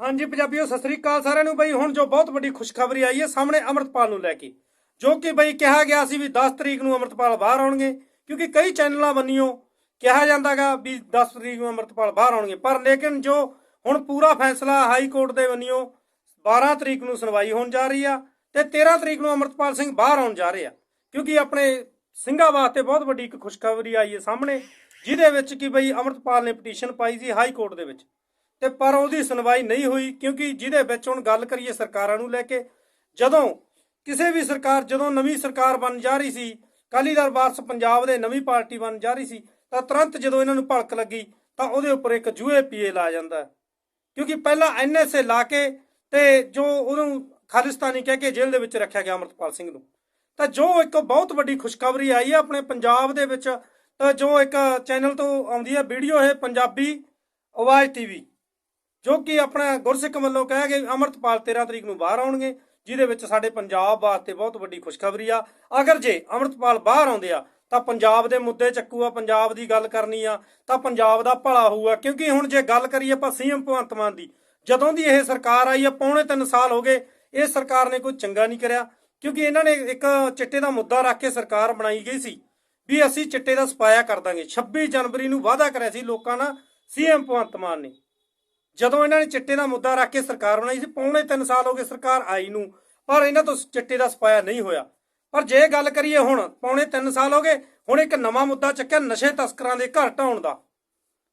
ਹਾਂਜੀ ਪੰਜਾਬੀਓ, ਸਤਿ ਸ੍ਰੀ ਅਕਾਲ ਸਾਰਿਆਂ ਨੂੰ ਬਈ। ਹੁਣ ਜੋ ਬਹੁਤ ਵੱਡੀ ਖੁਸ਼ਖਬਰੀ ਆਈ ਹੈ ਸਾਹਮਣੇ ਅਮਰਤਪਾਲ ਨੂੰ ਲੈ ਕੇ, ਜੋ ਕਿ ਬਈ ਕਿਹਾ ਗਿਆ ਸੀ ਵੀ 10 ਤਰੀਕ ਨੂੰ ਅਮਰਤਪਾਲ ਬਾਹਰ ਆਉਣਗੇ, ਕਿਉਂਕਿ ਕਈ ਚੈਨਲਾਂ ਬੰਨਿਓ ਕਿਹਾ ਜਾਂਦਾਗਾ ਵੀ 10 ਤਰੀਕ ਨੂੰ ਅਮਰਤਪਾਲ ਬਾਹਰ ਆਉਣਗੇ। ਪਰ ਲੇਕਿਨ ਜੋ ਹੁਣ ਪੂਰਾ ਫੈਸਲਾ ਹਾਈ ਕੋਰਟ ਦੇ ਬੰਨਿਓ 12 ਤਰੀਕ ਨੂੰ ਸੁਣਵਾਈ ਹੋਣ ਜਾ ਰਹੀ ਆ ਤੇ 13 ਤਰੀਕ ਨੂੰ ਅਮਰਤਪਾਲ ਸਿੰਘ ਬਾਹਰ ਆਉਣ ਜਾ ਰਹੇ ਆ। ਕਿਉਂਕਿ ਆਪਣੇ ਸਿੰਘਾਂ ਵਾਸਤੇ ਬਹੁਤ ਵੱਡੀ ਇੱਕ ਖੁਸ਼ਖਬਰੀ ਆਈ ਹੈ ਸਾਹਮਣੇ, ਜਿਹਦੇ ਵਿੱਚ ਕਿ ਬਈ ਅਮਰਤਪਾਲ ਨੇ ਪਟੀਸ਼ਨ ਪਾਈ ਸੀ ਹਾਈ ਕੋਰਟ ਦੇ ਵਿੱਚ। ਤੇ ਪਰ ਉਹਦੀ ਸੁਣਵਾਈ ਨਹੀਂ ਹੋਈ ਕਿਉਂਕਿ ਜਿਹਦੇ ਵਿੱਚ ਹੁਣ ਗੱਲ ਕਰੀਏ ਸਰਕਾਰਾਂ ਨੂੰ ਲੈ ਕੇ, ਜਦੋਂ ਕਿਸੇ ਵੀ ਸਰਕਾਰ, ਜਦੋਂ ਨਵੀਂ ਸਰਕਾਰ ਬਣ ਜਾ ਰਹੀ ਸੀ ਕਾਲੀਦਾਰ ਵਾਰਸ ਪੰਜਾਬ ਦੇ ਨਵੀਂ ਪਾਰਟੀ ਬਣ ਜਾ ਰਹੀ ਸੀ, ਤਾਂ ਤੁਰੰਤ ਜਦੋਂ ਇਹਨਾਂ ਨੂੰ ਭਲਕ ਲੱਗੀ, ਤਾਂ ਉਹਦੇ ਉੱਪਰ ਇੱਕ ਜੂਏ ਪੀਏ ਲਾ ਜਾਂਦਾ ਕਿਉਂਕਿ ਪਹਿਲਾਂ ਐਨਐਸਏ ਲਾ ਕੇ ਤੇ ਜੋ ਉਹਨੂੰ ਖਾਲਿਸਤਾਨੀ ਕਹਿ ਕੇ ਜੇਲ੍ਹ ਦੇ ਵਿੱਚ ਰੱਖਿਆ ਗਿਆ ਅਮਰਤਪਾਲ ਸਿੰਘ ਨੂੰ। ਤਾਂ ਜੋ ਇੱਕ ਬਹੁਤ ਵੱਡੀ ਖੁਸ਼ਖਬਰੀ ਆਈ ਹੈ ਆਪਣੇ ਪੰਜਾਬ ਦੇ ਵਿੱਚ, ਤਾਂ ਜੋ ਇੱਕ ਚੈਨਲ ਤੋਂ ਆਉਂਦੀ ਹੈ ਵੀਡੀਓ ਇਹ ਪੰਜਾਬੀ ਆਵਾਜ਼ ਟੀਵੀ। ਜੋ ਕਿ ਆਪਣਾ ਗੁਰਸਿੱਖ ਵੱਲੋਂ ਕਹਿ ਗਏ ਅਮਰਤਪਾਲ 13 ਤਰੀਕ ਨੂੰ ਬਾਹਰ ਆਉਣਗੇ, ਜਿਹਦੇ ਵਿੱਚ ਸਾਡੇ ਪੰਜਾਬ ਵਾਸਤੇ ਬਹੁਤ ਵੱਡੀ ਖੁਸ਼ਖਬਰੀ ਆ। ਅਗਰ ਜੇ ਅਮਰਤਪਾਲ ਬਾਹਰ ਆਉਂਦੇ ਆ, ਤਾਂ ਪੰਜਾਬ ਦੇ ਮੁੱਦੇ ਚੱਕੂ ਆ, ਪੰਜਾਬ ਦੀ ਗੱਲ ਕਰਨੀ ਆ, ਤਾਂ ਪੰਜਾਬ ਦਾ ਭਲਾ ਹੋਊਗਾ। ਕਿਉਂਕਿ ਹੁਣ ਜੇ ਗੱਲ ਕਰੀਏ ਆਪਾਂ ਸੀਐਮ ਭਗਵੰਤ ਮਾਨ ਦੀ, ਜਦੋਂ ਦੀ ਇਹ ਸਰਕਾਰ ਆਈ ਆ, ਪੌਣੇ 3 ਸਾਲ ਹੋ ਗਏ, ਇਹ ਸਰਕਾਰ ਨੇ ਕੋਈ ਚੰਗਾ ਨਹੀਂ ਕਰਿਆ। ਕਿਉਂਕਿ ਇਹਨਾਂ ਨੇ ਇੱਕ ਚਿੱਟੇ ਦਾ ਮੁੱਦਾ ਰੱਖ ਕੇ ਸਰਕਾਰ ਬਣਾਈ ਗਈ ਸੀ, ਵੀ ਅਸੀਂ ਚਿੱਟੇ ਦਾ ਸਪਾਇਆ ਕਰ ਦਾਂਗੇ। 26 ਜਨਵਰੀ ਨੂੰ ਵਾਅਦਾ ਕਰਿਆ ਸੀ ਲੋਕਾਂ ਨਾਲ ਸੀਐਮ ਭਗਵੰਤ ਮਾਨ ਨੇ। ਜਦੋਂ ਇਹਨਾਂ ਨੇ ਚਿੱਟੇ ਦਾ ਮੁੱਦਾ ਰੱਖ ਕੇ ਸਰਕਾਰ ਬਣਾਈ ਸੀ, ਪੌਣੇ 3 ਸਾਲ ਹੋ ਗਏ ਸਰਕਾਰ ਆਈ ਨੂੰ, ਪਰ ਇਹਨਾਂ ਤੋਂ ਚਿੱਟੇ ਦਾ ਸਪਾਇਆ ਨਹੀਂ ਹੋਇਆ। ਪਰ ਜੇ ਗੱਲ ਕਰੀਏ ਹੁਣ, ਪੌਣੇ 3 ਸਾਲ ਹੋ ਗਏ, ਹੁਣ ਇੱਕ ਨਵਾਂ ਮੁੱਦਾ ਚੱਕਿਆ ਨਸ਼ੇ ਤਸਕਰਾਂ ਦੇ ਘਰ ਢਾਉਣ ਦਾ।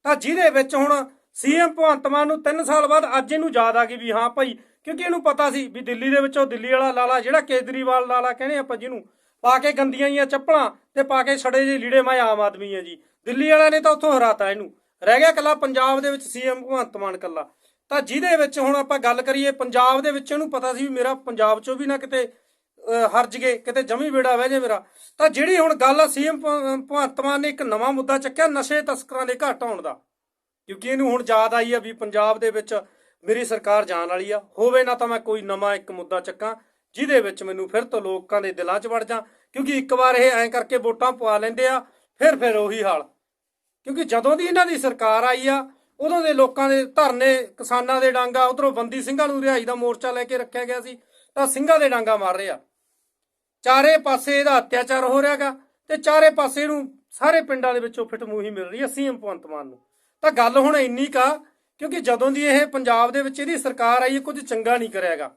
ਤਾਂ ਜਿਹਦੇ ਵਿੱਚ ਹੁਣ ਸੀਐਮ ਭਗਵੰਤ ਮਾਨ ਨੂੰ 3 ਸਾਲ ਬਾਅਦ ਅੱਜ ਇਹਨੂੰ ਯਾਦ ਆ ਗਈ ਵੀ ਹਾਂ ਭਾਈ, ਕਿਉਂਕਿ ਇਹਨੂੰ ਪਤਾ ਸੀ ਵੀ ਦਿੱਲੀ ਦੇ ਵਿੱਚੋਂ ਦਿੱਲੀ ਵਾਲਾ ਲਾਲਾ, ਜਿਹੜਾ ਕੇਜਰੀਵਾਲ ਲਾਲਾ ਕਹਿੰਦੇ ਆਪਾਂ ਜਿਹਨੂੰ, ਪਾ ਕੇ ਗੰਦੀਆਂ ਜੀਆਂ ਚੱਪਲਾਂ ਤੇ ਪਾ ਕੇ ਛੜੇ ਜਿਹੇ ਲੀੜੇ, ਮੈਂ ਆਮ ਆਦਮੀ ਹੈ ਜੀ। ਦਿੱਲੀ ਵਾਲਿਆਂ ਨੇ ਤਾਂ ਉੱਥੋਂ ਹਰਾਤਾ ਇਹਨੂੰ। ਰਹਿ ਗਿਆ ਕੱਲਾ ਪੰਜਾਬ ਦੇ ਵਿੱਚ ਸੀਐਮ ਭਗਵੰਤ ਮਾਨ ਕੱਲਾ ਤਾਂ ਜਿਹਦੇ ਵਿੱਚ ਹੁਣ ਆਪਾਂ ਗੱਲ ਕਰੀਏ, ਪੰਜਾਬ ਦੇ ਵਿੱਚ ਇਹਨੂੰ ਪਤਾ ਸੀ ਵੀ ਮੇਰਾ ਪੰਜਾਬ ਚੋਂ ਵੀ ਨਾ ਕਿਤੇ ਹਰਜ ਗਏ, ਕਿਤੇ ਜਮੀ ਵੇੜਾ ਵਹਿ ਜੇ ਮੇਰਾ। ਤਾਂ ਜਿਹੜੀ ਹੁਣ ਗੱਲ ਆ, ਸੀਐਮ ਭਗਵੰਤ ਮਾਨ ਨੇ ਇੱਕ ਨਵਾਂ ਮੁੱਦਾ ਚੱਕਿਆ, ਨਸ਼ੇ ਤਸਕਰਾਂ ਦੇ ਘਟ ਆਉਣ ਦਾ। ਕਿਉਂਕਿ ਇਹਨੂੰ ਹੁਣ ਯਾਦ ਆਈ ਆ ਵੀ ਪੰਜਾਬ ਦੇ ਵਿੱਚ ਮੇਰੀ ਸਰਕਾਰ ਜਾਣ ਵਾਲੀ ਆ। ਹੋਵੇ ਨਾ ਤਾਂ ਮੈਂ ਕੋਈ ਨਵਾਂ ਇੱਕ ਮੁੱਦਾ ਚੱਕਾਂ, ਜਿਹਦੇ ਵਿੱਚ ਮੈਨੂੰ ਫਿਰ ਤੋਂ ਲੋਕਾਂ ਦੇ ਦਿਲਾਂ 'ਚ ਵੜ ਜਾ। ਕਿਉਂਕਿ ਇੱਕ ਵਾਰ ਇਹ ਐਂ ਕਰਕੇ ਵੋਟਾਂ ਪਵਾ ਲੈਂਦੇ ਆ ਫਿਰ ਫਿਰ ਉਹੀ ਹਾਲ। ਕਿਉਂਕਿ ਜਦੋਂ ਦੀ ਇਹਨਾਂ ਦੀ ਸਰਕਾਰ ਆਈ ਆ, ਉਦੋਂ ਦੇ ਲੋਕਾਂ ਦੇ ਧਰਨੇ ਕਿਸਾਨਾਂ ਦੇ ਡਾਂਗਾ, ਉਧਰੋਂ ਬੰਦੀ ਸਿੰਘਾਂ ਨੂੰ ਰਿਹਾਈ ਦਾ ਮੋਰਚਾ ਲੈ ਕੇ ਰੱਖਿਆ ਗਿਆ ਸੀ, ਤਾਂ ਸਿੰਘਾਂ ਦੇ ਡਾਂਗਾ ਮਾਰ ਰਹੇ। ਆ ਚਾਰੇ ਪਾਸੇ ਇਹਦਾ ਅਤਿਆਚਾਰ ਹੋ ਰਿਹਾਗਾ ਤੇ ਚਾਰੇ ਪਾਸੇ ਇਹਨੂੰ ਸਾਰੇ ਪਿੰਡਾਂ ਦੇ ਵਿੱਚੋਂ ਫਿਟਮੂਹੀ ਮਿਲ ਰਹੀ ਹੈ ਸੀਐਮ ਭਗਵੰਤ ਮਾਨ ਨੂੰ। ਤਾਂ ਗੱਲ ਹੁਣ ਇੰਨੀ ਕਾ ਕਿਉਂਕਿ ਜਦੋਂ ਦੀ ਇਹ ਪੰਜਾਬ ਦੇ ਵਿੱਚ ਇਹਦੀ ਸਰਕਾਰ ਆਈ ਹੈ ਕੁਝ ਚੰਗਾ ਨਹੀਂ ਕਰਿਆਗਾ।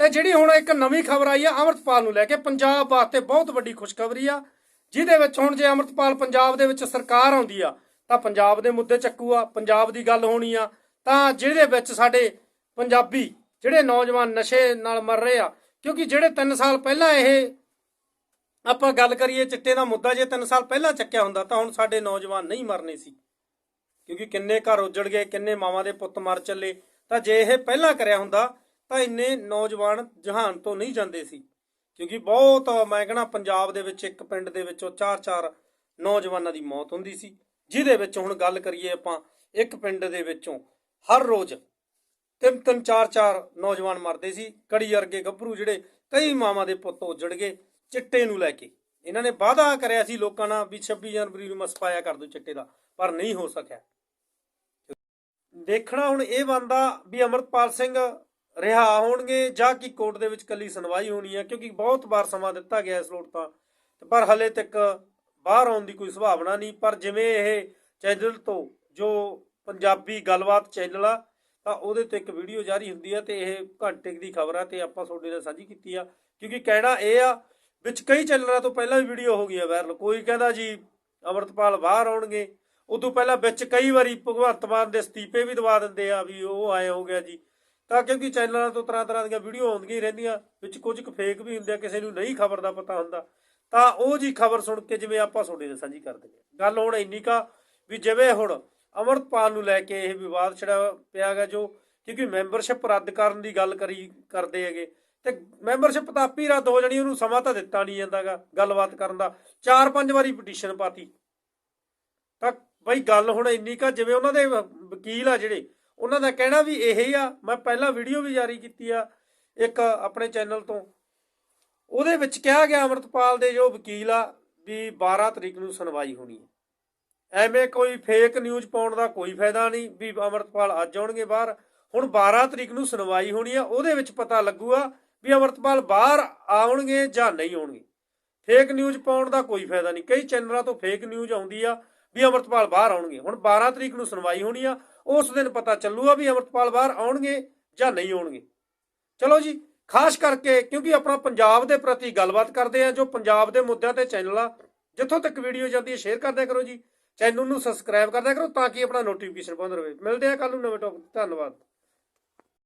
ਤੇ ਜਿਹੜੀ ਹੁਣ ਇੱਕ ਨਵੀਂ ਖਬਰ ਆਈ ਆ, ਅਮਰਤਪਾਲ ਨੂੰ ਲੈ ਕੇ, ਪੰਜਾਬ ਵਾਸਤੇ ਬਹੁਤ ਵੱਡੀ ਖੁਸ਼ਖਬਰੀ ਆ। ਜਿਹਦੇ ਵਿੱਚ ਹੁਣ ਜੇ ਅਮਰਤਪਾਲ ਪੰਜਾਬ ਦੇ ਵਿੱਚ ਸਰਕਾਰ ਆਉਂਦੀ ਆ, ਤਾਂ ਪੰਜਾਬ ਦੇ ਮੁੱਦੇ ਚੱਕੂ ਆ, ਪੰਜਾਬ ਦੀ ਗੱਲ ਹੋਣੀ ਆ। ਤਾਂ ਜਿਹਦੇ ਵਿੱਚ ਸਾਡੇ ਪੰਜਾਬੀ ਜਿਹੜੇ ਨੌਜਵਾਨ ਨਸ਼ੇ ਨਾਲ ਮਰ ਰਹੇ ਆ, ਕਿਉਂਕਿ ਜਿਹੜੇ 3 ਸਾਲ ਪਹਿਲਾਂ ਇਹ ਆਪਾਂ ਗੱਲ ਕਰੀਏ ਚਿੱਟੇ ਦਾ ਮੁੱਦਾ, ਜੇ 3 ਸਾਲ ਪਹਿਲਾਂ ਚੱਕਿਆ ਹੁੰਦਾ, ਤਾਂ ਹੁਣ ਸਾਡੇ ਨੌਜਵਾਨ ਨਹੀਂ ਮਰਨੇ ਸੀ। ਕਿਉਂਕਿ ਕਿੰਨੇ ਘਰ ਉੱਜੜ ਗਏ, ਕਿੰਨੇ ਮਾਵਾਂ ਦੇ ਪੁੱਤ ਮਰ ਚੱਲੇ। ਤਾਂ ਜੇ ਇਹ ਪਹਿਲਾਂ ਕਰਿਆ ਹੁੰਦਾ, ਤਾਂ ਇੰਨੇ ਨੌਜਵਾਨ ਜਹਾਨ ਤੋਂ ਨਹੀਂ ਜਾਂਦੇ ਸੀ। ਕਿਉਂਕਿ ਬਹੁਤ, ਮੈਂ ਕਹਣਾ ਪੰਜਾਬ ਦੇ ਵਿੱਚ, ਇੱਕ ਪਿੰਡ ਦੇ ਵਿੱਚੋਂ ਚਾਰ ਚਾਰ ਨੌਜਵਾਨਾਂ ਦੀ ਮੌਤ ਹੁੰਦੀ ਸੀ, ਜਿਹਦੇ ਵਿੱਚ ਹੁਣ ਗੱਲ ਕਰੀਏ ਆਪਾਂ, ਇੱਕ ਪਿੰਡ ਦੇ ਵਿੱਚੋਂ ਹਰ ਰੋਜ਼ ਤਿੰਨ ਤਿੰਨ ਚਾਰ ਚਾਰ ਨੌਜਵਾਨ ਮਰਦੇ ਸੀ, ਕੜੀ ਵਰਗੇ ਗੱਭਰੂ ਜਿਹੜੇ ਕਈ ਮਾਵਾਂ ਦੇ ਪੁੱਤ ਉਜੜ ਗਏ, ਚਿੱਟੇ ਨੂੰ ਲੈ ਕੇ। ਇਹਨਾਂ ਨੇ ਵਾਅਦਾ ਕਰਿਆ ਸੀ ਲੋਕਾਂ ਨਾਲ ਵੀ 26 ਜਨਵਰੀ ਨੂੰ ਮਸਪਾਇਆ ਕਰ ਦੋ ਚਿੱਟੇ ਦਾ, ਪਰ ਨਹੀਂ ਹੋ ਸਕਿਆ। ਦੇਖਣਾ ਹੁਣ ਇਹ ਬੰਦਾ ਵੀ ਅਮਰਤਪਾਲ ਸਿੰਘ ਰਿਹਾ ਹੋਣਗੇ ਜਾਂ ਕਿ ਕੋਰਟ ਦੇ ਵਿੱਚ ਕੱਲੀ ਸੁਣਵਾਈ ਹੋਣੀ ਹੈ, ਕਿਉਂਕਿ ਬਹੁਤ ਵਾਰ ਸਮਾਂ ਦਿੱਤਾ ਗਿਆ ਇਸ ਲੋਟ ਤਾਂ। ਪਰ ਹਲੇ ਤੱਕ ਬਾਹਰ ਆਉਣ ਦੀ ਕੋਈ ਸੰਭਾਵਨਾ ਨਹੀਂ, ਪਰ ਜਿਵੇਂ ਇਹ ਚੈਨਲ ਤੋਂ ਜੋ ਪੰਜਾਬੀ ਗੱਲਬਾਤ ਚੈਨਲ ਆ, ਤਾਂ ਉਹਦੇ ਤੇ ਇੱਕ ਵੀਡੀਓ ਜਾਰੀ ਹੁੰਦੀ ਆ ਤੇ ਇਹ ਘੰਟੇ ਦੀ ਖਬਰ ਆ ਤੇ ਆਪਾਂ ਤੁਹਾਡੇ ਨਾਲ ਸਾਂਝੀ ਕੀਤੀ ਆ। ਕਿਉਂਕਿ ਕਹਿਣਾ ਇਹ ਆ, ਵਿੱਚ ਕਈ ਚੈਨਲਾਂ ਤੋਂ ਪਹਿਲਾਂ ਵੀ ਵੀਡੀਓ ਹੋ ਗਈ ਆ ਵਾਇਰਲ ਕੋਈ ਕਹਿੰਦਾ ਜੀ ਅਮਰਤਪਾਲ ਬਾਹਰ ਆਉਣਗੇ, ਉਦੋਂ ਪਹਿਲਾਂ ਵਿੱਚ ਕਈ ਵਾਰੀ ਭਗਵੰਤ ਮਾਨ ਦੇ ਅਸਤੀਫੇ ਵੀ ਦਵਾ ਦਿੰਦੇ ਆ ਵੀ ਉਹ ਆਏ ਹੋ ਗਿਆ ਜੀ। ਤਾਂ ਕਿਉਂਕਿ ਚੈਨਲਾਂ ਤੋਂ ਤਰ੍ਹਾਂ ਤਰ੍ਹਾਂ ਦੀਆਂ ਵੀਡੀਓ ਆਉਂਦੀਆਂ ਹੀ ਰਹਿੰਦੀਆਂ, ਵਿੱਚ ਕੁਝ ਕੁ ਫੇਕ ਵੀ ਹੁੰਦੇ ਆ, ਕਿਸੇ ਨੂੰ ਨਹੀਂ ਖਬਰ ਦਾ ਪਤਾ ਹੁੰਦਾ। ਤਾਂ ਉਹ ਜੀ ਖਬਰ ਸੁਣ ਕੇ ਜਿਵੇਂ ਆਪਾਂ ਤੁਹਾਡੇ ਨਾਲ ਸਾਂਝੀ ਕਰ ਦਿੰਦੇ ਹਾਂ। ਗੱਲ ਹੁਣ ਇੰਨੀ ਕਾ ਵੀ ਜਿਵੇਂ ਹੁਣ ਅਮਰਤਪਾਲ ਨੂੰ ਲੈ ਕੇ ਇਹ ਵਿਵਾਦ ਛੜਾ ਪਿਆਗਾ ਜੋ ਕਿਉਂਕਿ ਮੈਂਬਰਸ਼ਿਪ ਰੱਦ ਕਰਨ ਦੀ ਗੱਲ ਕਰੀ, ਕਰਦੇ ਹੈਗੇ। ਤੇ ਮੈਂਬਰਸ਼ਿਪ ਤਾਂ ਆਪੀ ਰੱਦ ਹੋ ਜਾਣੀ, ਉਹਨੂੰ ਸਮਾਂ ਤਾਂ ਦਿੱਤਾ ਨਹੀਂ ਜਾਂਦਾਗਾ ਗੱਲਬਾਤ ਕਰਨ ਦਾ। ਚਾਰ ਪੰਜ ਵਾਰੀ ਪਟੀਸ਼ਨ ਪਾਤੀ। ਤਾਂ ਬਈ ਗੱਲ ਹੁਣ ਇੰਨੀ ਕਾ ਜਿਵੇਂ ਉਹਨਾਂ ਦੇ ਵਕੀਲ ਆ ਜਿਹੜੇ ਉਹਨਾਂ ਦਾ ਕਹਿਣਾ ਵੀ ਇਹ ਆ, ਮੈਂ ਪਹਿਲਾਂ ਵੀਡੀਓ ਵੀ ਜਾਰੀ ਕੀਤੀ ਆ ਇੱਕ ਆਪਣੇ ਚੈਨਲ ਤੋਂ। ਉਹਦੇ ਵਿੱਚ ਕਿਹਾ ਗਿਆ ਅਮਰਤਪਾਲ ਦੇ ਜੋ ਵਕੀਲ ਆ ਵੀ 12 ਤਰੀਕ ਨੂੰ ਸੁਣਵਾਈ ਹੋਣੀ ਹੈ। ਐਵੇਂ ਕੋਈ ਫੇਕ ਨਿਊਜ਼ ਪਾਉਣ ਦਾ ਕੋਈ ਫਾਇਦਾ ਨਹੀਂ ਵੀ ਅਮਰਤਪਾਲ ਅੱਜ ਆਉਣਗੇ ਬਾਹਰ। ਹੁਣ 12 ਤਰੀਕ ਨੂੰ ਸੁਣਵਾਈ ਹੋਣੀ ਆ, ਉਹਦੇ ਵਿੱਚ ਪਤਾ ਲੱਗੂਗਾ ਵੀ ਅਮਰਤਪਾਲ ਬਾਹਰ ਆਉਣਗੇ ਜਾਂ ਨਹੀਂ ਆਉਣਗੇ। ਫੇਕ ਨਿਊਜ਼ ਪਾਉਣ ਦਾ ਕੋਈ ਫਾਇਦਾ ਨਹੀਂ। ਕਈ ਚੈਨਲਾਂ ਤੋਂ ਫੇਕ ਨਿਊਜ਼ ਆਉਂਦੀ ਆ ਵੀ ਅਮਰਤਪਾਲ ਬਾਹਰ ਆਉਣਗੇ। ਹੁਣ 12 ਤਰੀਕ ਨੂੰ ਸੁਣਵਾਈ ਹੋਣੀ ਆ ਉਸ ਦਿਨ ਪਤਾ ਚੱਲੂਗਾ ਵੀ ਅਮਰਤਪਾਲ ਬਾਹਰ ਆਉਣਗੇ ਜਾਂ ਨਹੀਂ ਆਉਣਗੇ। ਚਲੋ ਜੀ, ਖਾਸ ਕਰਕੇ ਕਿਉਂਕਿ ਆਪਣਾ ਪੰਜਾਬ ਦੇ ਪ੍ਰਤੀ ਗੱਲਬਾਤ ਕਰਦੇ ਆ ਜੋ ਪੰਜਾਬ ਦੇ ਮੁੱਦਿਆਂ ਤੇ ਚੈਨਲ ਆ, ਜਿੱਥੋਂ ਤੱਕ ਵੀਡੀਓ ਜਾਂਦੀ ਹੈ ਸ਼ੇਅਰ ਕਰਦਿਆ ਕਰੋ ਜੀ। ਚੈਨਲ ਨੂੰ ਸਬਸਕ੍ਰਾਈਬ ਕਰਦਿਆ ਕਰੋ ਤਾਂ ਕਿ ਆਪਣਾ ਨੋਟੀਫਿਕੇਸ਼ਨ ਪਹੁੰਚ ਰਹੇ। ਮਿਲਦੇ ਆ ਕੱਲ ਨੂੰ ਨਵੇਂ ਟੌਪਿਕ ਧੰਨਵਾਦ।